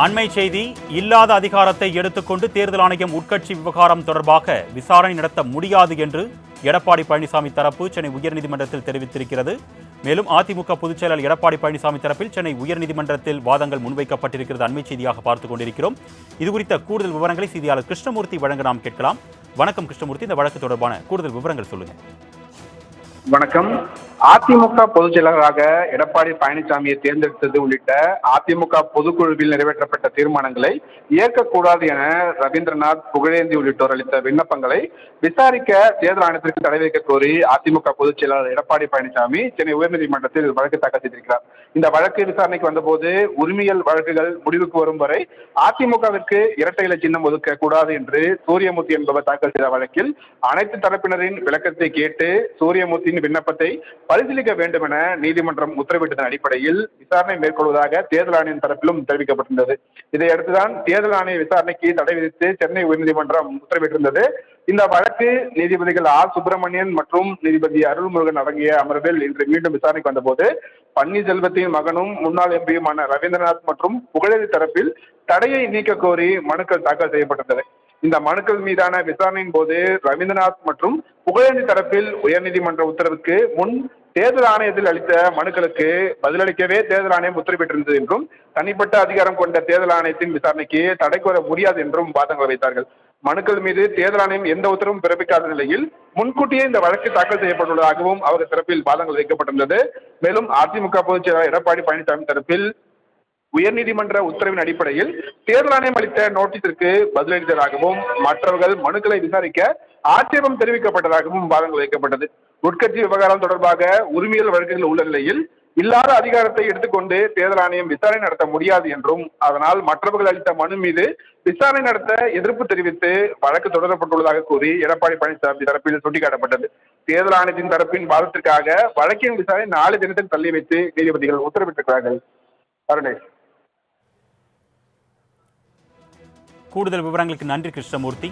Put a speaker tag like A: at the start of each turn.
A: அண்மை செய்தி இல்லாத அதிகாரத்தை எடுத்துக்கொண்டு தேர்தல் ஆணையம் உட்கட்சி விவகாரம் தொடர்பாக விசாரணை நடத்த முடியாது என்று எடப்பாடி பழனிசாமி தரப்பு சென்னை உயர்நீதிமன்றத்தில் தெரிவித்திருக்கிறது. மேலும் அதிமுக பொதுச் செயலாளர் எடப்பாடி பழனிசாமி தரப்பில் சென்னை உயர்நீதிமன்றத்தில் வாதங்கள் முன்வைக்கப்பட்டிருக்கிறது. அண்மை செய்தியாக பார்த்துக் கொண்டிருக்கிறோம். இது குறித்த கூடுதல் விவரங்களை செய்தியாளர் கிருஷ்ணமூர்த்தி வழங்க நாம் கேட்கலாம். வணக்கம் கிருஷ்ணமூர்த்தி. இந்த வழக்கு தொடர்பான கூடுதல் விவரங்கள் சொல்லுங்கள்
B: வணக்கம். அதிமுக பொதுச் செயலாளராக எடப்பாடி பழனிசாமியை தேர்ந்தெடுத்தது உள்ளிட்ட அதிமுக பொதுக்குழுவில் நிறைவேற்றப்பட்ட தீர்மானங்களை ஏற்கக்கூடாது என ரவீந்திரநாத் புகழேந்தி உள்ளிட்டோர் அளித்த விண்ணப்பங்களை விசாரிக்க தேர்தல் ஆணையத்திற்கு தடை வைக்க கோரி அதிமுக பொதுச் செயலாளர் எடப்பாடி பழனிசாமி சென்னை உயர்நீதிமன்றத்தில் வழக்கு தாக்கல் செய்திருக்கிறார். இந்த வழக்கு விசாரணைக்கு வந்தபோது உரிமையல் வழக்குகள் முடிவுக்கு வரும் வரை அதிமுகவிற்கு இரட்டை இலை சின்னம் ஒதுக்க கூடாது என்று சூரியமூர்த்தி என்பவர் தாக்கல் செய்த வழக்கில் அனைத்து தரப்பினரின் விளக்கத்தை கேட்டு சூரியமூர்த்தியின் விண்ணப்பத்தை பரிசீலிக்க வேண்டும் என நீதிமன்றம் உத்தரவிட்டதன் அடிப்படையில் விசாரணை மேற்கொள்வதாக தேர்தல் ஆணையம் தரப்பிலும் தெரிவிக்கப்பட்டிருந்தது. இதையடுத்துதான் தேர்தல் ஆணைய விசாரணைக்கு தடை விதித்து சென்னை உயர்நீதிமன்றம் உத்தரவிட்டிருந்தது. இந்த வழக்கு நீதிபதிகள் ஆர் சுப்பிரமணியன் மற்றும் நீதிபதி அருள்முருகன் அடங்கிய அமர்வில் இன்று மீண்டும் விசாரணைக்கு வந்தபோது பன்னீர்செல்வத்தின் மகனும் முன்னாள் எம்பியுமான ரவீந்திரநாத் மற்றும் புகழேந்தி தரப்பில் தடையை நீக்க கோரி மனுக்கள் தாக்கல் செய்யப்பட்டிருந்தது. இந்த மனுக்கள் மீதான விசாரணையின் போது ரவீந்திரநாத் மற்றும் புகழேந்தி தரப்பில் உயர்நீதிமன்ற உத்தரவுக்கு முன் தேர்தல் ஆணையத்தில் அளித்த மனுக்களுக்கு பதிலளிக்கவே தேர்தல் ஆணையம் உத்தரவிட்டிருந்தது என்றும் தனிப்பட்ட அதிகாரம் கொண்ட தேர்தல் ஆணையத்தின் விசாரணைக்கு தடை கோர முடியாது என்றும் வாதங்கள் வைத்தார்கள். மனுக்கள் மீது தேர்தல் ஆணையம் எந்த உத்தரவும் பிறப்பிக்காத நிலையில் முன்கூட்டியே இந்த வழக்கு தாக்கல் செய்யப்பட்டுள்ளதாகவும் அவர் தரப்பில் வாதங்கள் வைக்கப்பட்டிருந்தது மேலும் அதிமுக பொதுச் செயலாளர் எடப்பாடி பழனிசாமி தரப்பில் உயர்நீதிமன்ற உத்தரவின் அடிப்படையில் தேர்தல் ஆணையம் அளித்த நோட்டீஸிற்கு பதிலளித்ததாகவும் மற்றவர்கள் மனுக்களை விசாரிக்க ஆட்சேபம் தெரிவிக்கப்பட்டதாகவும் வாதங்கள் வைக்கப்பட்டது. உட்கட்சி விவகாரம் தொடர்பாக உரிமையல் வழக்குகள் உள்ள நிலையில் இல்லாத அதிகாரத்தை எடுத்துக்கொண்டு தேர்தல் ஆணையம் விசாரணை நடத்த முடியாது என்றும் அதனால் மற்றவர்கள் அளித்த மனு மீது விசாரணை நடத்த எதிர்ப்பு தெரிவித்து வழக்கு தொடரப்பட்டுள்ளதாக கூறி எடப்பாடி பழனிசாமி தரப்பில் சுட்டிக்காட்டப்பட்டது. தேர்தல் ஆணையத்தின் தரப்பின் வாதத்திற்காக வழக்கின் விசாரணை நாலு தினத்தில் தள்ளி வைத்து நீதிபதிகள் உத்தரவிட்டிருக்கிறார்கள். அருணேஷ்.
A: கூடுதல் விவரங்களுக்கு நன்றி கிருஷ்ணமூர்த்தி.